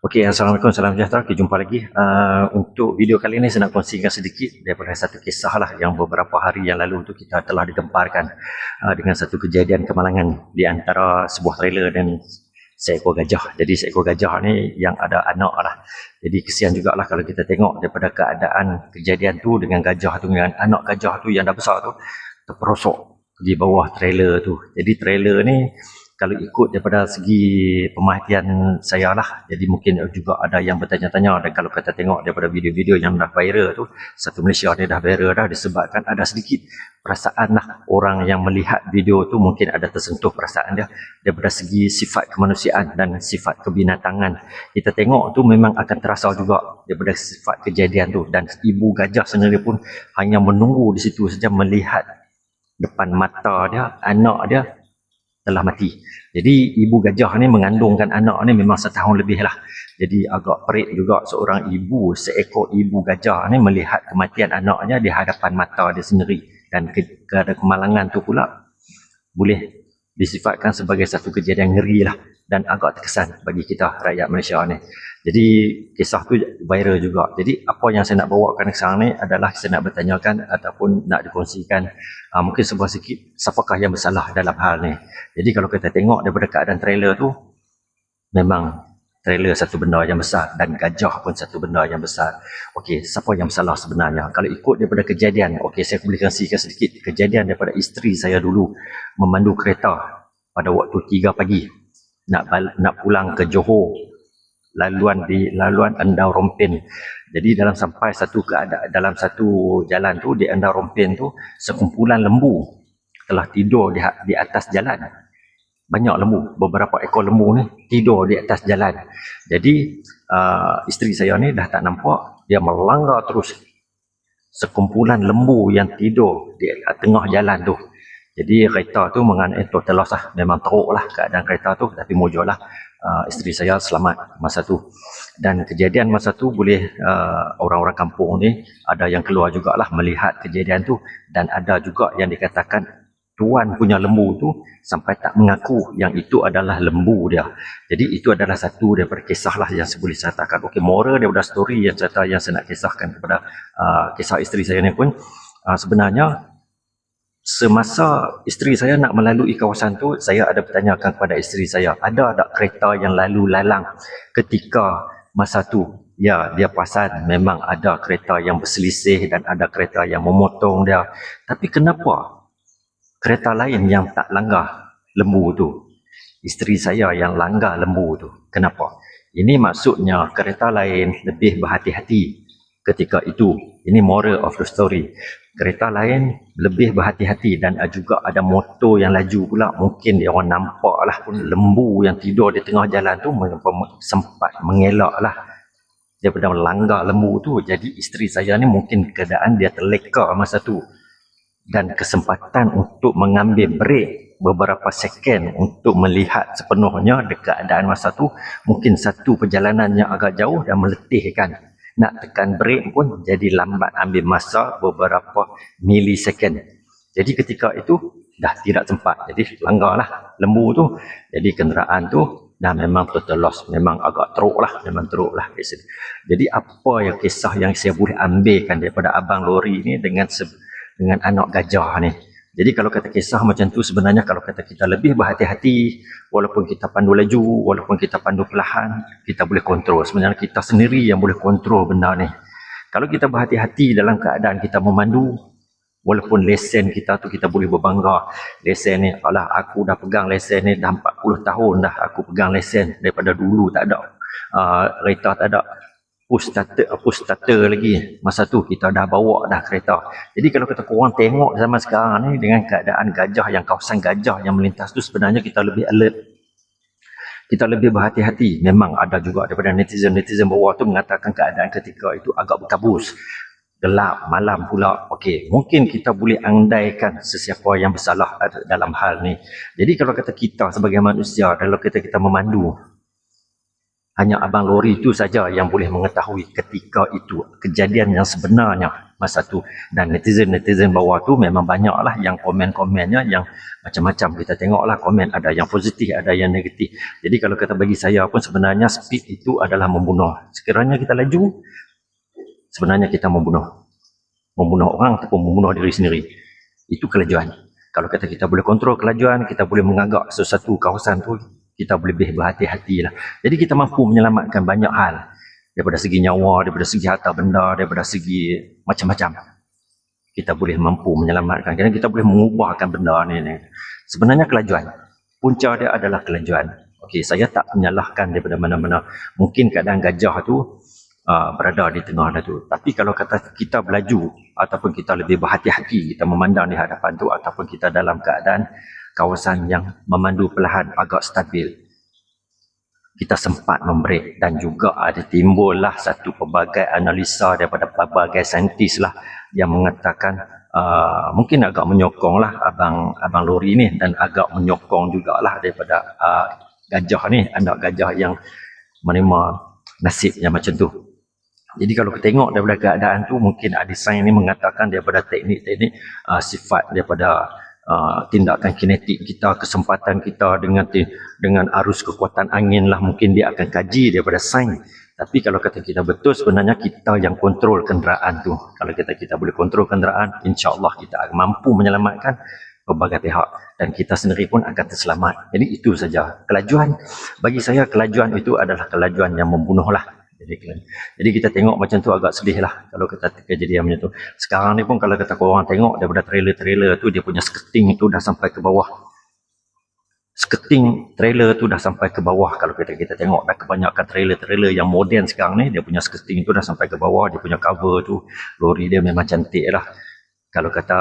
Okey, Assalamualaikum, salam sejahtera. Kita jumpa lagi. Uh, untuk video kali ini saya nak kongsikan sedikit daripada satu kisah lah yang beberapa hari yang lalu tu kita telah digemparkan uh, dengan satu kejadian kemalangan di antara sebuah trailer dan seekor gajah. Jadi seekor gajah ni yang ada anak lah. Jadi kesian jugalah kalau kita tengok daripada keadaan kejadian tu dengan gajah tu dengan anak gajah tu yang dah besar tu terperosok di bawah trailer tu. Jadi trailer ni kalau ikut daripada segi pemerhatian saya lah. Jadi mungkin juga ada yang bertanya-tanya. Dan kalau kita tengok daripada video-video yang dah viral tu satu Malaysia ni dah viral dah disebabkan ada sedikit perasaan lah orang yang melihat video tu mungkin ada tersentuh perasaan dia daripada segi sifat kemanusiaan dan sifat kebinatangan. Kita tengok tu memang akan terasa juga daripada sifat kejadian tu. Dan ibu gajah sendiri pun hanya menunggu di situ saja melihat depan mata dia anak dia telah mati. Jadi ibu gajah ni mengandungkan anak ni memang setahun lebih lah. Jadi agak perik juga seorang ibu, seekor ibu gajah ni melihat kematian anaknya di hadapan mata dia sendiri. Dan ke, ke kemalangan tu pula boleh disifatkan sebagai satu kejadian ngeri lah dan agak terkesan bagi kita rakyat Malaysia ni. Jadi kisah tu viral juga. Jadi apa yang saya nak bawakan sekarang ni adalah saya nak bertanyakan ataupun nak dikongsikan uh, mungkin sebuah sikit siapakah yang bersalah dalam hal ni. Jadi kalau kita tengok daripada keadaan trailer tu memang trailer satu benda yang besar dan gajah pun satu benda yang besar. Okey, siapa yang bersalah sebenarnya? Kalau ikut daripada kejadian, okey saya boleh kongsikan sedikit kejadian daripada isteri saya dulu memandu kereta pada waktu 3 pagi nak nak pulang ke Johor laluan di laluan Endau Rompen. Jadi dalam sampai satu keadaan dalam satu jalan tu di Endau Rompen tu sekumpulan lembu telah tidur di, di atas jalan. Banyak lembu, beberapa ekor lembu ni tidur di atas jalan. Jadi uh, isteri saya ni dah tak nampak, dia melanggar terus sekumpulan lembu yang tidur di tengah jalan tu. Jadi kereta tu mengenai total loss lah. Memang teruk lah keadaan kereta tu. Tapi mujur lah uh, isteri saya selamat masa tu. Dan kejadian masa tu boleh uh, orang-orang kampung ni ada yang keluar jugalah melihat kejadian tu. Dan ada juga yang dikatakan tuan punya lembu tu sampai tak mengaku yang itu adalah lembu dia. Jadi itu adalah satu daripada kisah lah yang saya boleh katakan. Okey, moral daripada story yang saya, yang saya nak kisahkan kepada uh, kisah isteri saya ni pun uh, sebenarnya semasa isteri saya nak melalui kawasan tu saya ada bertanyakan kepada isteri saya ada tak kereta yang lalu lalang ketika masa tu ya dia perasan memang ada kereta yang berselisih dan ada kereta yang memotong dia tapi kenapa kereta lain yang tak langgar lembu tu. Isteri saya yang langgar lembu tu. Kenapa? Ini maksudnya kereta lain lebih berhati-hati ketika itu. Ini moral of the story. Kereta lain lebih berhati-hati dan juga ada motor yang laju pula. Mungkin dia orang nampak lah pun lembu yang tidur di tengah jalan tu sempat mengelak lah. Daripada melanggar lembu tu. Jadi isteri saya ni mungkin keadaan dia terleka masa tu dan kesempatan untuk mengambil break beberapa second untuk melihat sepenuhnya keadaan masa tu mungkin satu perjalanan yang agak jauh dan meletihkan nak tekan brake pun jadi lambat ambil masa beberapa millisecond. Jadi ketika itu dah tidak sempat. Jadi langgarlah lembu tu. Jadi kenderaan tu dah memang total loss. Memang agak teruk lah. Memang teruk lah. Jadi apa yang kisah yang saya boleh ambilkan daripada abang lori ni dengan dengan anak gajah ni. Jadi kalau kata kisah macam tu sebenarnya kalau kata kita lebih berhati-hati walaupun kita pandu laju, walaupun kita pandu perlahan, kita boleh kontrol. Sebenarnya kita sendiri yang boleh kontrol benda ni. Kalau kita berhati-hati dalam keadaan kita memandu, walaupun lesen kita tu kita boleh berbangga. Lesen ni, alah aku dah pegang lesen ni dah 40 tahun dah aku pegang lesen daripada dulu tak ada. Uh, kereta tak ada push starter lagi. Masa tu kita dah bawa dah kereta. Jadi kalau kita korang tengok zaman sekarang ni dengan keadaan gajah yang kawasan gajah yang melintas tu sebenarnya kita lebih alert. Kita lebih berhati-hati. Memang ada juga daripada netizen-netizen bawah tu mengatakan keadaan ketika itu agak berkabus gelap malam pula. Okey mungkin kita boleh andaikan sesiapa yang bersalah dalam hal ni. Jadi kalau kata kita sebagai manusia kalau kita kita memandu hanya abang lori itu saja yang boleh mengetahui ketika itu kejadian yang sebenarnya masa tu. Dan netizen-netizen bawah tu memang banyak lah yang komen-komennya yang macam-macam. Kita tengok lah komen ada yang positif ada yang negatif. Jadi kalau kata bagi saya pun sebenarnya speed itu adalah membunuh. Sekiranya kita laju sebenarnya kita membunuh. Membunuh orang ataupun membunuh diri sendiri. Itu kelajuan. Kalau kata kita boleh kontrol kelajuan kita boleh mengagak sesuatu kawasan tu kita boleh lebih berhati-hati lah jadi kita mampu menyelamatkan banyak hal daripada segi nyawa, daripada segi harta benda, daripada segi macam-macam. Kita boleh mampu menyelamatkan. Kerana kita boleh mengubahkan benda ni. ni. Sebenarnya kelajuan. Punca dia adalah kelajuan. Okey, saya tak menyalahkan daripada mana-mana. Mungkin keadaan gajah tu uh, berada di tengah dah tu. Tapi kalau kata kita berlaju ataupun kita lebih berhati-hati, kita memandang di hadapan tu ataupun kita dalam keadaan kawasan yang memandu perlahan agak stabil. Kita sempat membreak dan juga ada timbullah satu pelbagai analisa daripada pelbagai saintis lah yang mengatakan uh, mungkin agak menyokong lah abang abang lori ni dan agak menyokong jugalah daripada uh, gajah ni anak gajah yang menerima nasib yang macam tu. Jadi kalau kita tengok daripada keadaan tu mungkin ada sains ni mengatakan daripada teknik-teknik uh, sifat daripada uh, tindakan kinetik kita, kesempatan kita dengan dengan arus kekuatan angin lah mungkin dia akan kaji daripada sains. Tapi kalau kata kita betul sebenarnya kita yang kontrol kenderaan tu. Kalau kita kita boleh kontrol kenderaan, insya-Allah kita akan mampu menyelamatkan pelbagai pihak dan kita sendiri pun akan terselamat. Jadi itu saja. Kelajuan bagi saya kelajuan itu adalah kelajuan yang membunuhlah. Jadi, jadi kita tengok macam tu agak sedih lah kalau kita kejadian macam tu. Sekarang ni pun kalau kata korang tengok daripada trailer-trailer tu dia punya sketing tu dah sampai ke bawah. Sketing trailer tu dah sampai ke bawah kalau kita kita tengok dah kebanyakan trailer-trailer yang moden sekarang ni dia punya sketing tu dah sampai ke bawah dia punya cover tu lori dia memang cantik lah. Kalau kata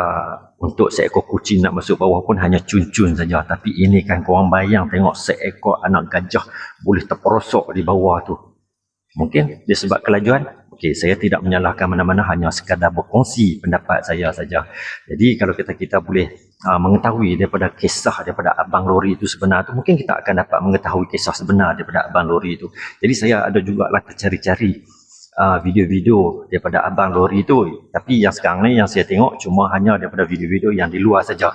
untuk seekor kucing nak masuk bawah pun hanya cun-cun saja. Tapi ini kan korang bayang tengok seekor anak gajah boleh terperosok di bawah tu. Mungkin disebab kelajuan. Okey, saya tidak menyalahkan mana-mana hanya sekadar berkongsi pendapat saya saja. Jadi kalau kita kita boleh uh, mengetahui daripada kisah daripada abang lori itu sebenar tu mungkin kita akan dapat mengetahui kisah sebenar daripada abang lori itu. Jadi saya ada juga lah tercari-cari uh, video-video daripada abang lori itu. Tapi yang sekarang ni yang saya tengok cuma hanya daripada video-video yang di luar saja.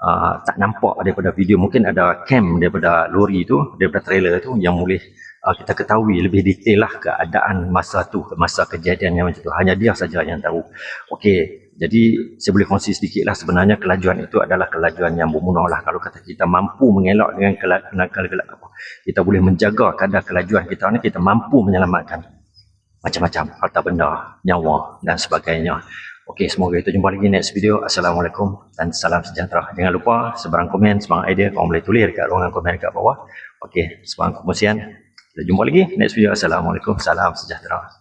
Uh, tak nampak daripada video mungkin ada cam daripada lori itu daripada trailer itu yang boleh uh, kita ketahui lebih detail lah keadaan masa tu, masa kejadian yang macam tu. Hanya dia saja yang tahu. Okey, jadi saya boleh kongsi sedikit lah sebenarnya kelajuan itu adalah kelajuan yang membunuh lah. Kalau kata kita mampu mengelak dengan kelajuan apa, kita boleh menjaga kadar kelajuan kita ni, kita mampu menyelamatkan macam-macam harta benda, nyawa dan sebagainya. Okey, semoga itu jumpa lagi next video. Assalamualaikum dan salam sejahtera. Jangan lupa sebarang komen, sebarang idea, korang boleh tulis dekat ruangan komen dekat bawah. Okey, sebarang kongsian. Kita jumpa lagi next video. Assalamualaikum. Salam sejahtera.